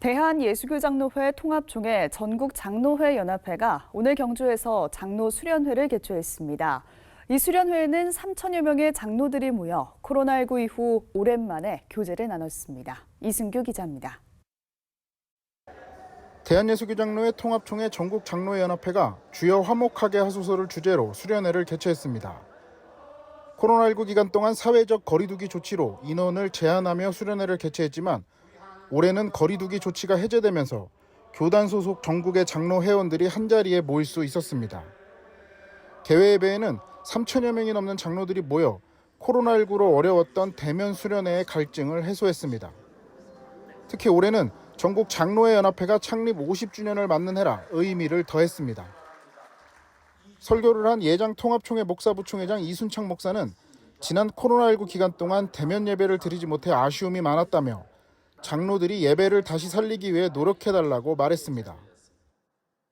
대한예수교장로회 통합총회 전국 장로회 연합회가 오늘 경주에서 장로 수련회를 개최했습니다. 이 수련회에는 3천여 명의 장로들이 모여 코로나19 이후 오랜만에 교제를 나눴습니다. 이승규 기자입니다. 대한예수교장로회 통합총회 전국 장로회 연합회가 주여 화목하게 하소서를 주제로 수련회를 개최했습니다. 코로나19 기간 동안 사회적 거리두기 조치로 인원을 제한하며 수련회를 개최했지만 올해는 거리두기 조치가 해제되면서 교단 소속 전국의 장로 회원들이 한자리에 모일 수 있었습니다. 개회 예배에는 3천여 명이 넘는 장로들이 모여 코로나19로 어려웠던 대면 수련회의 갈증을 해소했습니다. 특히 올해는 전국 장로회 연합회가 창립 50주년을 맞는 해라 의미를 더했습니다. 설교를 한 예장 통합총회 목사부총회장 이순창 목사는 지난 코로나19 기간 동안 대면 예배를 드리지 못해 아쉬움이 많았다며 장로들이 예배를 다시 살리기 위해 노력해달라고 말했습니다.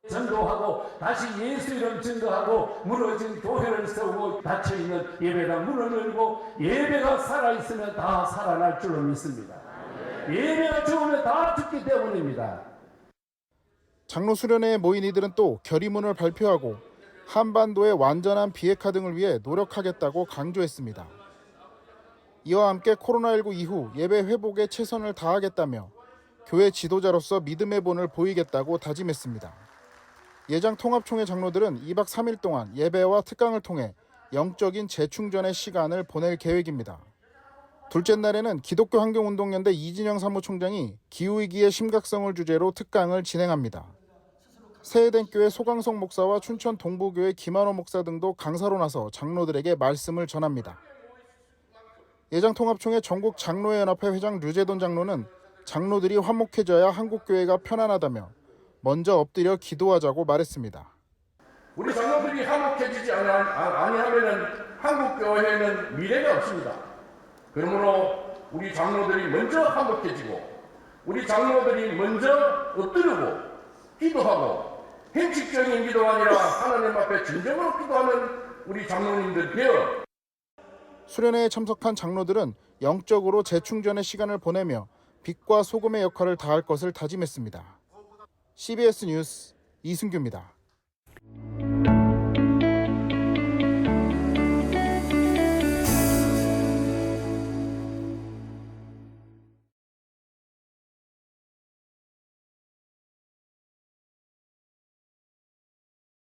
전도하고 다시 예수 이름 증거하고 무너진 교회를 세우고 닫혀있는 예배당 문을 열고 예배가 살아있으면 다 살아날 줄로 믿습니다. 예배가 죽으면 다 죽기 때문입니다. 장로 수련회에 모인 이들은 또 결의문을 발표하고 한반도의 완전한 비핵화 등을 위해 노력하겠다고 강조했습니다. 이와 함께 코로나19 이후 예배 회복에 최선을 다하겠다며 교회 지도자로서 믿음의 본을 보이겠다고 다짐했습니다. 예장 통합총회 장로들은 2박 3일 동안 예배와 특강을 통해 영적인 재충전의 시간을 보낼 계획입니다. 둘째 날에는 기독교 환경운동연대 이진영 사무총장이 기후위기의 심각성을 주제로 특강을 진행합니다. 세해den교회 소강성 목사와 춘천 동부교회 김한호 목사 등도 강사로 나서 장로들에게 말씀을 전합니다. 예장통합총회 전국 장로회연합회 회장 류재돈 장로는 장로들이 화목해져야 한국교회가 편안하다며 먼저 엎드려 기도하자고 말했습니다. 우리 장로들이 화목해지지 아니- 아- 아니하면은 한국 교회는 미래가 없습니다. 그러므로 우리 장로들이 먼저 화목해지고 우리 장로들이 먼저 엎드리고 기도하고 행식적인 기도가 아니라 하나님 앞에 진정으로 기도하는 우리 장로님들 되어 수련회에 참석한 장로들은 영적으로 재충전의 시간을 보내며 빛과 소금의 역할을 다할 것을 다짐했습니다. CBS 뉴스 이승규입니다.